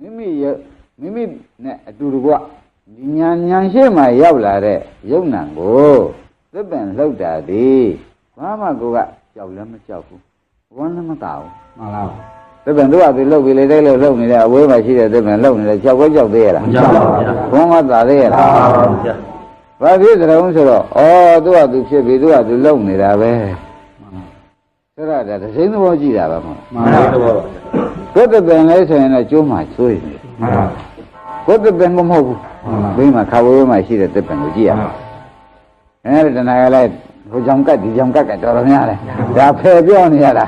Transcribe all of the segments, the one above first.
မိမိရမိမိနဲ့အတူတကွဒီညာညာရှိမှရောက်လာတဲ့ယုံနံကိုသစ်ပင်လှုပ်တာဒီဘာမှကိုကကြောက်လည်းမကြောက်ဘူးဝမ်းလည်းမသာဘူးမှန်လားသစ်ပင်သူကသူလှုပ်ပြီးလေတဲ့လို့လှုပ်နေတဲ့အဝေးမှာရှိတဲ့သစ်ပင်လှုပ်နေတယ်ကြောက်ပဲကြောက်သေးရလားမကြောက်ပါဘူးဗျာဘုံကသာသေးရလားပါပါဗျာဘာဖြစ်ကြုံဆိုတော့ဩသူကသူဖြစ်ပြီးသူကသူလှုပ်နေတာပဲဆိုတော့ဒါတစ်စိမ့်သဘောကြည့်တာပဲမဟုတ်မှန်ပါတော့ပါ ကိုယ်တပင်လဲဆိုရင်တော့ကျိုးမှဆိုးနေတယ်မှန်ပါကိုယ်တပင်ကမဟုတ်ဘူးမှန်ပါဘိမှာခါဝေးမှာရှိတဲ့တပင်ကိုကြည့်ရအောင်အဲဒီတဏှာကလည်းဟိုကြောင်ကတ်ဒီကြောင်ကတ်ကတော်တော်များတယ်ဒါဖယ်ပြောနေရတာ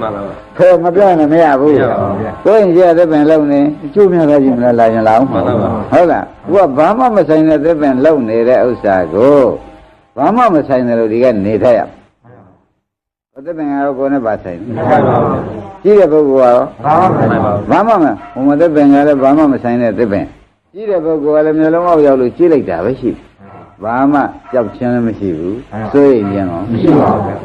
မှန်ပါဖယ်မပြောရင်မရဘူးမရပါဘူးဗျာကိုယ်ရင်ရှိတဲ့တပင်လုံနေအကျိုးများသွားကြည့်မလားလာရင်လာအောင်မှန်ပါပါဟုတ်လားသူကဘာမှမဆိုင်တဲ့တပင်လုံနေတဲ့ဥစ္စာကိုဘာမှမဆိုင်တယ်လို့ဒီကနေထက်ရ ဘုသပင်ကတော့ကိုယ်နဲ့ပါဆိုင်တယ်မှန်ပါပါကြည့်တဲ့ပုဂ္ဂိုလ်ကတော့ဘာမှမဆိုင်ပါဘူးဘာမှမဟိုမသက်ပင်ကလည်းဘာမှမဆိုင်တဲ့သက်ပင်ကြည့်တဲ့ပုဂ္ဂိုလ်ကလည်းမျိုးလုံးအောက်ရောက်လို့ကြည့်လိုက်တာပဲရှိဘာမှကြောက်ချင်းလည်းမရှိဘူးစိုးရိမ်ခြင်းတော့မရှိပါဘူးဗျာ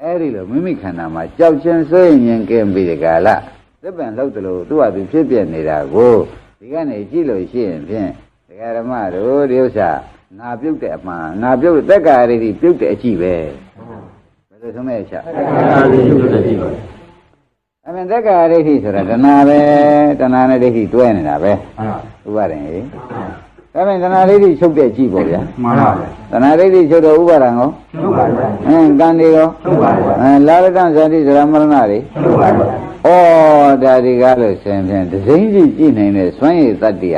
အဲ့ဒီလိုမိမိခန္ဓာမှာကြောက်ချင်းစိုးရိမ်ခြင်းကင်းပြီးဒီကလာသက်ပင်လောက်တယ်လို့သူ့ဟာသူဖြစ်ပြနေတာကိုဒီကနေကြည့်လို့ရှိရင်ဖြင့်ဒကာဓမ္မတို့ဒီဥစ္စာငါပြုတ်တဲ့အမှန်ငါပြုတ်သက်္ကာရတိပြုတ်တဲ့အကြည့်ပဲ ဘယ်လိုဆုံးမဲ့ချက်အားလေးရုပ်သက်ကြည့်ပါအမှန်သက်္ကာရတိဆိုတာတဏှာပဲတဏှာနဲ့ဒိဋ္ဌိတွဲနေတာပဲမှန်ပါဥပါရင်ဟေဒါပေမဲ့သနာလေးတွေချုပ်တဲ့ကြည့်ပေါ့ဗျာမှန်ပါဗျာသနာလေးတွေချုပ်တော့ဥပါဒံရောဟုတ်ပါဗျာအင်းကံတွေရောဟုတ်ပါဗျာအဲလာရကံဇာတိသရမရဏတွေဟုတ်ပါဗျာဩဒါဒီကားလို့ဆင်ဖြင့်ဒဇိမ့်ကြီးကြည့်နိုင်တဲ့စွမ်းရည်တတ္တိယ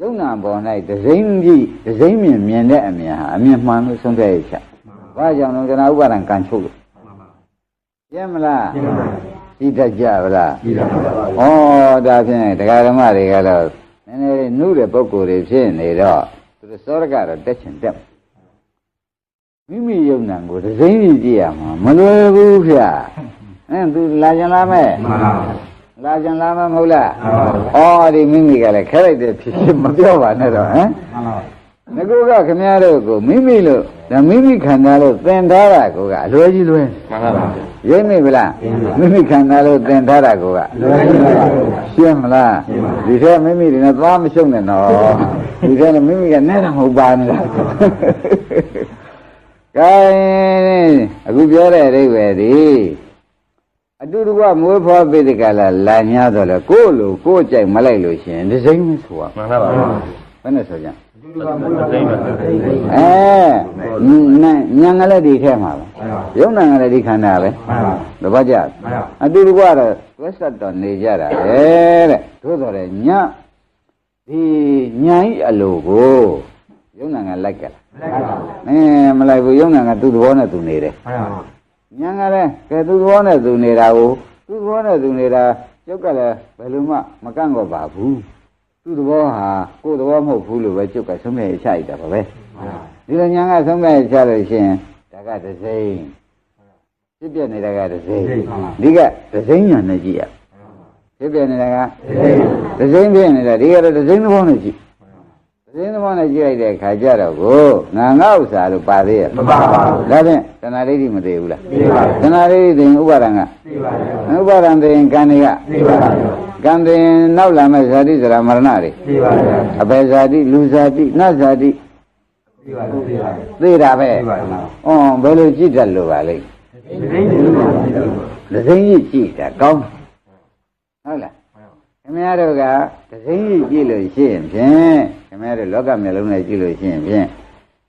ယုံနာပေါ်၌ဒဇိမ့်ကြီးဒဇိမ့်မြင်မြင်တဲ့အမြင်ဟာအမြင်မှန်လို့ဆုံးဖြတ်ရချက် ဘာကြောင့်လဲကျွန်တော်ဥပါဒံကံချုပ်လို့ပြင်းမလားရှင်းပါကြည့်တတ်ကြဗလားကြည့်ပါပါဩဒါဖြင့်တရားဓမ္မတွေကတော့နည်းနည်းလေးနှုတဲ့ပုံကိုယ်တွေဖြစ်နေတော့သူတို့စောရကတော့တက်ချင်တက်မိမိယုံနံကိုဒစိမ့်ကြီးကြည့်ရမှာမလွယ်ဘူးဗျာအင်းသူလာကြလားမဲ့မှန်ပါလာကြလားမဟုတ်လားမှန်ပါဩဒီမိမိကလည်းခဲလိုက်တဲ့ဖြစ်ဖြစ်မပြောပါနဲ့တော့ဟမ်မှန်ပါ ငကူကခမည်းတော်ကိုမိမိလို့ဒါမိမိခန္ဓာလို့သင်ထားတာကိုကအလွယ်ကြီးလွယ်မှန်ပါဗျာရိမ့်မိဗလားမိမိခန္ဓာလို့သင်ထားတာကိုကလွယ်ကြည့်ပါရှင်းမလားရှင်းပါဒီထဲမိမိတွေနဲ့သွားမရှုံနဲ့တော့ဒီထဲနဲ့မိမိကနဲ့တော့မဟုတ်ပါနဲ့လားကဲအခုပြောတဲ့အဓိပ္ပာယ်ဒီအတူတူကမွေးဖွားပိဋကလာလာညာတော့လေကိုယ့်လိုကိုယ်ကြိုက်မလိုက်လို့ရှင်ဒီစိမ့်မဆိုရမှန်ပါပါဘယ်နဲ့ဆိုကြဒီကမွေးပါသိပါ အဲညာငလည်းဒီထဲမှာပဲယုံနာငလည်းဒီခန္ဓာပဲမှန်ပါတပတ်ကြမှန်ပါအတူတူကတော့ဝက်ဆက်တော်နေကြတာပဲတဲ့သို့တော်လည်းညဒီညာဤအလိုကိုယုံနာငလိုက်ကလားလိုက်ပါအဲမလိုက်ဘူးယုံနာငသူ့သဘောနဲ့သူနေတယ်မှန်ပါညာငလည်းကဲသူ့သဘောနဲ့သူနေတာကိုသူ့သဘောနဲ့သူနေတာကျုပ်ကလည်းဘယ်လိုမှမကန့်ကောပါဘူး သူ့သဘောဟာကိုယ်သဘောမဟုတ်ဘူးလို့ပဲကျုပ်ကဆုံးဖြတ်ချလိုက်တာပါပဲဒီလိုညာကဆုံးဖြတ်ချလို့ရှိရင်ဒါကဒစိမ့်ဖြစ်ပြနေတာကဒစိမ့်ဒီကဒစိမ့်ညာနဲ့ကြည့်ရဖြစ်ပြနေတာကဒစိမ့်ဖြစ်နေတာဒီကတော့ဒစိမ့်သဘောနဲ့ကြည့် ဒစိမ့်သဘောနဲ့ကြည့်လိုက်တဲ့အခါကျတော့ကိုငါငါဥစ္စာလို့ပါသေးရဲ့မပါပါဘူးဒါဖြင့်တဏှာဒိဋ္ဌိမသေးဘူးလားသိပါဗျာတဏှာဒိဋ္ဌိသိရင်ဥပါဒံကသိပါဗျာဥပါဒံသိရင်ကံတွေကသိပါဗျာကံသိရင်နောက်လာမဲ့ဇာတိဇရာမရဏတွေသိပါဗျာအပေဇာတိလူဇာတိနတ်ဇာတိသိပါသိပါသိတာပဲသိပါဗျာ။အော်ဘယ်လိုကြည့်တတ်လို့ပါလိမ့်ဒီကိန်းတွေလို့ပါသိပါ။ဒဇိမ့်ကြီးကြည့်တာကောင်းတယ်ဟုတ်လား။ခင်ဗျားတို့ကဒဇိမ့်ကြီးကြည့်လို့ရှိရင်ဖြင့် ခင်ဗျားတို့လောကမျက်လုံးနဲ့ကြည့်လို့ရှိရင်ဖြင့်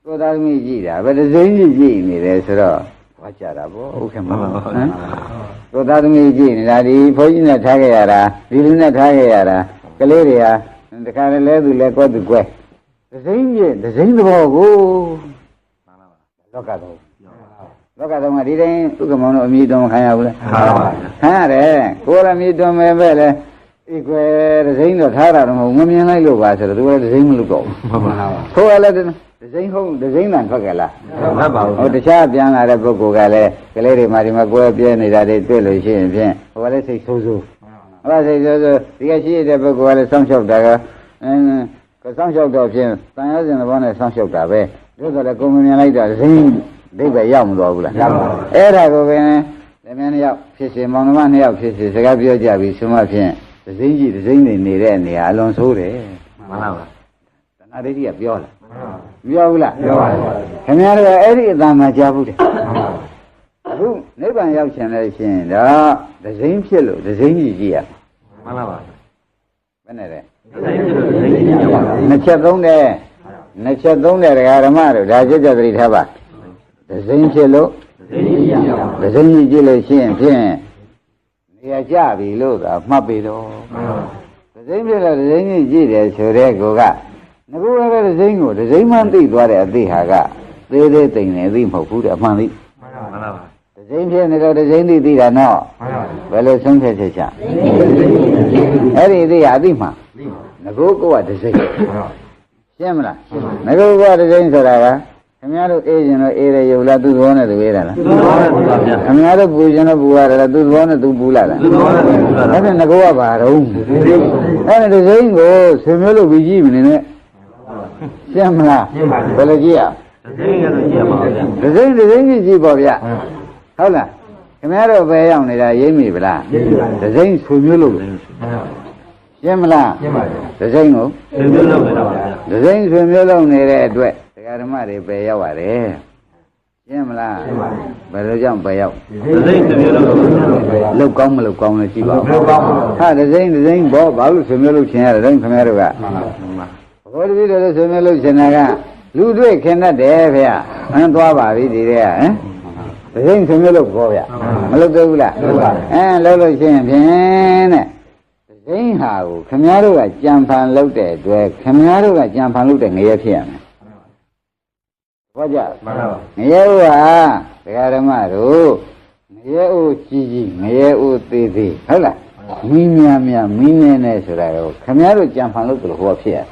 ကိုယ်သားသမီးကြည့်တာပဲဒဇိမ့်ကြီးကြည့်နေတယ်ဆိုတော့ဟောကြတာဗောဟုတ်ကဲ့မဟုတ်ဟမ်ကိုယ်သားသမီးကြည့်နေတာဒီဘုန်းကြီးနဲ့ထားခဲ့ရတာဒီလူနဲ့ထားခဲ့ရတာကလေးတွေဟာတခါလေလဲသူလဲကွက်သူကွက်ဒဇိမ့်ကြီးဒဇိမ့်သဘောကိုလောကတော့လောကသုံးကဒီတိုင်းဥက္ကမောင်တို့အမိတော်မခံရဘူးလားမှန်ပါပါခံရတယ်ကိုယ်လည်းအမိတော်မယ်ပဲလေ ဤကွယ်ဒစိမ့်တော့ထားတာတော့မဟုတ်ဘူးမမြင်လိုက်လို့ပါဆိုတော့သူကလည်းဒစိမ့်မလုပ်တော့ဘူးမှန်ပါပါကိုယ်ကလည်းဒစိမ့်ဟုတ်ဒစိမ့်တန်ထွက်ကြလားမှန်ပါဘူးဟိုတခြားပြန်လာတဲ့ပုဂ္ဂိုလ်ကလည်းကလေးတွေမှဒီမှာကိုယ်ပြဲနေတာတွေတွေ့လို့ရှိရင်ဖြင့်ဟိုကလည်းစိတ်ဆိုးဆိုးဟောစိတ်ဆိုးဆိုးဒီကရှိတဲ့ပုဂ္ဂိုလ်ကလည်းစောင့်ရှောက်တာကအင်းကစောင့်ရှောက်တော့ဖြင့်တန်ရစဉ်သဘောနဲ့စောင့်ရှောက်တာပဲတို့ဆိုလည်းကိုယ်မမြင်လိုက်တော့ဒစိမ့်ဒိဗ္ဗေရောက်မသွားဘူးလားရောက်ပါဘူးအဲ့ဒါကိုပဲလက်မနှစ်ယောက်ဖြစ်စေမောင်နှမနှစ်ယောက်ဖြစ်စေစကားပြောကြပြီးဆိုမှဖြင့် ဒစိမ့်ကြီးဒစိမ့်နေနေတဲ့နေရာအလွန်ဆိုးတယ်မှန်ပါပါတဏှာဒိဋ္ဌိကပြောလားမှန်ပါမပြောဘူးလားပြောပါပါခင်ဗျားတို့ကအဲ့ဒီအတန်မှကြားဘူးတယ်မှန်ပါအခုနိဗ္ဗာန်ရောက်ချင်လို့ရှိရင်တော့ဒစိမ့်ဖြစ်လို့ဒစိမ့်ကြီးကြည့်ရမှန်ပါပါဘယ်နဲ့လဲတိုင်းဖြစ်လို့တိုင်းကြီးရပါဘူးနှစ်ချက်သုံးတယ်နှစ်ချက်သုံးတယ်ဒကာဓမ္မတို့ဒါကြကြသတိထားပါဒစိမ့်ဖြစ်လို့တိုင်းကြီးရပါဘူးဒစိမ့်ကြီးကြည့်လို့ရှိရင်ဖြင့် နေရာကျပြီလို့သာမှတ်ပြီတော့မှန်ပါဒစိမ့်ဖြစ်လို့ဒစိမ့်ကြီးကြည့်တယ်ဆိုတဲ့ကောကငကူလည်းပဲဒစိမ့်ကိုဒစိမ့်မှသိသွားတဲ့အသိဟာကသေးသေးတိမ်နေသိမဟုတ်ဘူးတဲ့အမှန်သိမှန်ပါပါဒစိမ့်ဖြစ်နေတော့ဒစိမ့်သိသိတာနော်မှန်ပါဘယ်လိုဆုံးဖြတ်ချက်ချအဲ့ဒီအသိဟာအသိမှန်ငကူကဒစိမ့်ရှင်းမလားငကူကဒစိမ့်ဆိုတာက ခင်ဗျားတို့အေးရင်တော့အေးတယ်ယူလားသူ့သဘောနဲ့သူအေးတာလားသူတော်နဲ့ပါဗျာခင်ဗျားတို့ပူရင်တော့ပူရတယ်လားသူ့သဘောနဲ့သူပူလာလားသူတော်နဲ့ပါဗျာအဲ့ဒါငကူကဘာတော့အဲ့ဒါဒစိမ့်ကိုဆွေမျိုးလို့ပြီးကြည့်မနေနဲ့ရှင်းမလားဘယ်လိုကြည့်ရတိုင်းရတော့ကြည့်ရပါဗျာဒစိမ့်ဒစိမ့်ကြည့်ကြည့်ပေါ့ဗျဟုတ်လားခင်ဗျားတို့ပဲရောက်နေတာရိမ့်မိဗလားဒစိမ့်ဆွေမျိုးလို့ရှင်းမလားရှင်းပါဗျာဒစိမ့်ကိုဒီလိုလုပ်နေတာပါဗျာဒစိမ့်ဆွေမျိုးလုံးနေတဲ့အတွက် တရားဓမ္မတွေပဲရောက်ရတယ်ရှင်းမလားဘယ်လိုကြောင့်ပဲရောက်တိုင်းဒီလိုလုပ်နေတာလောက်ကောင်းမလောက်ကောင်းလဲကြည့်ပါဦးလောက်ကောင်းပါဟာဒစိမ့်ဒစိမ့်ဘောဘာလို့ဆွေမျိုးလုံးချင်ရတယ်ခင်ဗျားတို့ကမှန်ပါမှန်ပါဘောတပည့်တော်လည်းဆွေမျိုးလုံးချင်တာကလူတွေ့ခင်တတ်တယ်ဖေ။အန်းသွားပါပြီဒီတဲ့ကဟမ်ဒစိမ့်ဆွေမျိုးလုံးဘောဗျမလုပ်သေးဘူးလားအဲလုပ်လို့ရှိရင်ဖြင့်တဲ့ဒစိမ့်ဟာကိုခင်ဗျားတို့ကကြံဖန်လုပ်တဲ့အတွက်ခင်ဗျားတို့ကကြံဖန်လုပ်တဲ့ငရဲဖြစ်ရမယ် ဘောကြမှန်ပါငရဲဥဟာဒကာဓမ္မတို့ငရဲဥကြီးကြီးငရဲဥသေးသေးဟုတ်လားမင်းများများမင်းနေနေဆိုတာကိုခင်ဗျားတို့ကြံဖန်လုပ်တယ်လို့ဟောဖြစ်ရတယ်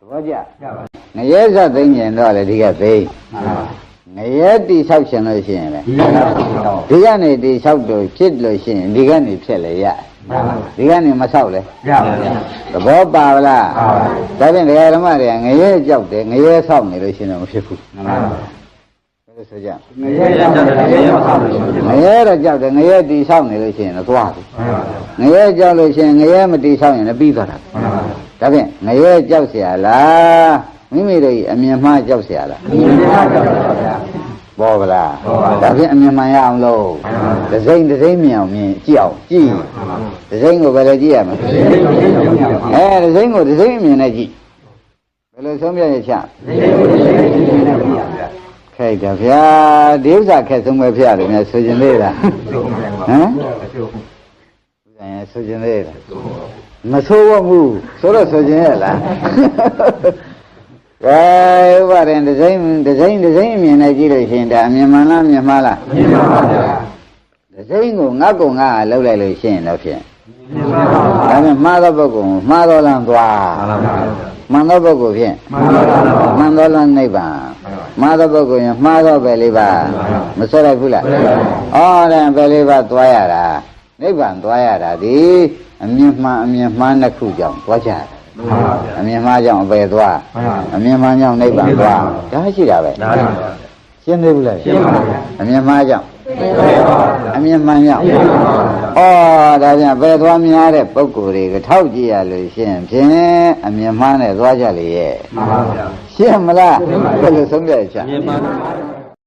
သဘောကျရပါငရဲဇတ်သိမ့်ကျင်တော့လေဒီကသိမ့်မှန်ပါငရဲတိဆောက်ရှင်လို့ရှိရင်လေဒီကတော့ဒီကနေတိဆောက်တော့ဖြစ်လို့ရှိရင်ဒီကနေဖြစ်လေရမှန်ပါ ဒီကနေမဆောက်လေ ရပါဗျာ သဘောပါဗလား ပါပါ ဒါဖြင့်ဒကာဓမ္မတွေကငရဲကြောက်တယ်ငရဲဆောက်နေလို့ရှိရင်တော့မဖြစ်ဘူး မှန်ပါ ဘယ်လိုဆိုကြ ငရဲကြတယ်ငရဲမဆောက်လို့ရှိ ငရဲတော့ကြောက်တယ်ငရဲတိဆောက်နေလို့ရှိရင်တော့သွားပြီ မှန်ပါ ငရဲကြောက်လို့ရှိရင်ငရဲမတိဆောက်ရင်လည်းပြီးသွားတာ မှန်ပါ ဒါဖြင့်ငရဲကြောက်เสียလားမိမိတို့ဤအမြင်မှားကြောက်เสียလား ဒီနေ့ကတော့ဗျာ ပေါ်ဗလားပေါ်ပါဘူးဒါဖြင့်အမြင်မှန်ရအောင်လို့မှန်ပါဘူးဒစိမ့်ဒစိမ့်မြင်အောင်မြင်ကြည့်အောင်ကြည့်ဒစိမ့်ကိုဘယ်လိုကြည့်ရမလဲအဲဒစိမ့်ကိုဒစိမ့်အမြင်နဲ့ကြည့်ဘယ်လိုဆုံးဖြတ်ရချခိုက်တာဗျာဒီဥစ္စာခက်ဆုံးပဲဖျရတယ်များဆိုခြင်းသေးလားဟမ်ဆိုင်ရဆိုခြင်းသေးလားမဆိုးဘူးဆိုတော့ဆိုခြင်းရဲ့လား ကဲဥပါရင်ဒစိမ့်ဒစိမ့်ဒစိမ့်အမြင်နဲ့ကြည့်လို့ရှိရင်ဒါအမြင်မှန်လားအမြင်မှားလားမြင်ပါဗျာဒစိမ့်ကိုငတ်ကုံငါလှုပ်လိုက်လို့ရှိရင်တော့ဖြင့်မြင်ပါဒါနဲ့မှားသောပုဂ္ဂိုလ်မှားသောလမ်းသွားမှန်ပါမှန်သောပုဂ္ဂိုလ်ဖြင့်မှန်ပါပါမှန်သောလမ်းနိဗ္ဗာန်မှားသောပုဂ္ဂိုလ်ရင်မှားသောပဲလေးပါမဆွဲလိုက်ဘူးလားဩတဲ့ပဲလေးပါသွားရတာနိဗ္ဗာန်သွားရတာဒီအမြင်မှန်အမြင်မှန်နှစ်ခုကြောင့်သွားကြတယ်မှန်ပါဗျာ အမြင်မှားကြောင့်အပယ်သွားမှန်ပါအမြင်မှန်ကြောင့်နိဗ္ဗာန်သွားဒါရှိတာပဲဒါပါဗျာရှင်းသေးဘူးလားရှင်းပါဗျာအမြင်မှားကြောင့်မှန်ပါဗျာအမြင်မှန်ကြောင့်ရှင်းပါဗျာဩဒါပြန်ပယ်သွားများတဲ့ပုံကိုယ်တွေကထောက်ကြည့်ရလို့ရှင်းဖြင့်အမြင်မှားနဲ့သွားကြလေရဲ့မှန်ပါဗျာရှင်းမလားရှင်းပါပြီဘယ်လိုဆုံးဖြတ်ချက်မြင်ပါ